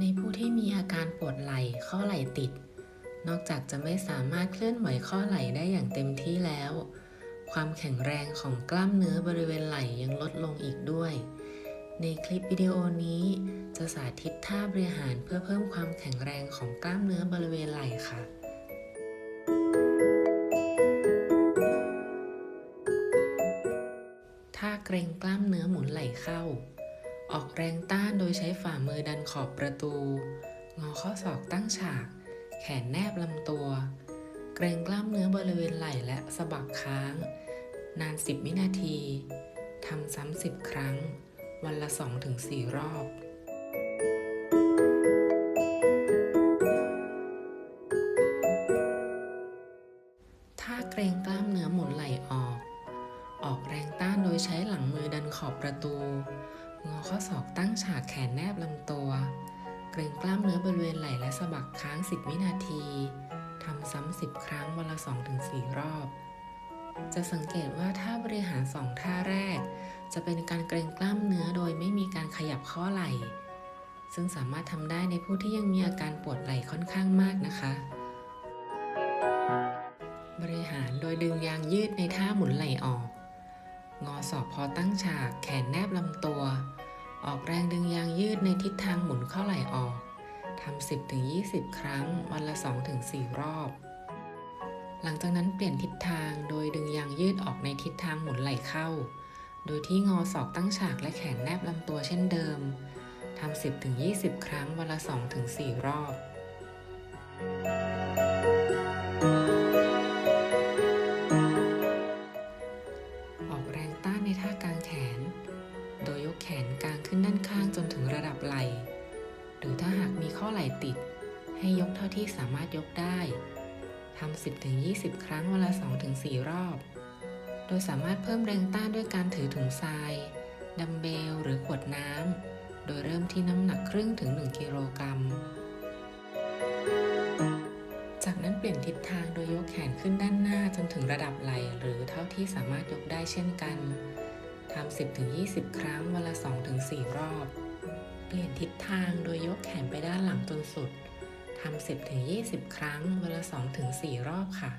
ในผู้ที่มีอาการปวดไหล่ข้อไหล่ติด นอกจากจะไม่สามารถเคลื่อนไหวข้อไหล่ได้อย่างเต็มที่แล้ว ความแข็งแรงของกล้ามเนื้อบริเวณไหล่ยังลดลงอีกด้วย ในคลิปวิดีโอนี้จะสาธิตท่าบริหารเพื่อเพิ่มความแข็งแรงของกล้ามเนื้อบริเวณไหล่ค่ะท่าเกรงกล้ามเนื้อหมุนไหล่เข้า ออกแรงต้านโดยใช้ฝ่ามือดันขอบประตู งอข้อศอกตั้งฉาก แขนแนบลำตัว เกรงกล้ามเนื้อบริเวณไหล่และสะบักค้าง นาน 10 วินาทีทำซ้ำ 10 ครั้ง วันละ 2-4 รอบท่าเกรงกล้ามเนื้อหมุนไหล่ออก ออกแรงต้านโดยใช้หลังมือดันขอบประตู งอข้อศอกตั้งฉากแขนแนบลำตัว เกรงกล้ามเนื้อบริเวณไหล่และสะบักค้าง 10 วินาทีทำซ้ำ10 ครั้งวันละ 2-4 รอบ จะสังเกตว่าท่าบริหารสองท่าแรก จะเป็นการเกรงกล้ามเนื้อโดยไม่มีการขยับข้อไหล่ ซึ่งสามารถทำได้ในผู้ที่ยังมีอาการปวดไหล่ค่อนข้างมากนะคะ บริหารโดยดึงยางยืดในท่าหมุนไหล่ออก งอศอกพอตั้งฉาก แขนแนบลำตัว ออกแรงดึงยางยืดในทิศทางหมุนเข้าไหล่ออกทำ10-20 ครั้ง วันละ 2-4รอบ หลังจากนั้นเปลี่ยนทิศทางโดยดึงยางยืดออกในทิศทางหมุนไหล่เข้า โดยที่งอศอกตั้งฉากและแขนแนบลำตัวเช่นเดิม ทำ10-20 ครั้ง วันละ 2-4รอบ ขึ้นด้านข้างจนถึงระดับไหล่หรือถ้าหากมีข้อไหล่ติด ให้ยกเท่าที่สามารถยกได้ทำ10-20 ครั้งวันละ 2-4 รอบ โดยสามารถเพิ่มแรงต้านด้วยการถือถุงทรายดัมเบลหรือขวดน้ำ โดยเริ่มที่น้ำหนักครึ่งถึง 1 กิโลกรัม จากนั้นเปลี่ยนทิศทางโดยยกแขนขึ้นด้านหน้าจนถึงระดับไหล่หรือเท่าที่สามารถยกได้เช่นกันทำ10-20 ครั้งวันละ2-4 รอบ เปลี่ยนทิศทางโดยยกแขนไปด้านหลังจนสุดทำ10-20 ครั้งวันละ2-4 รอบค่ะ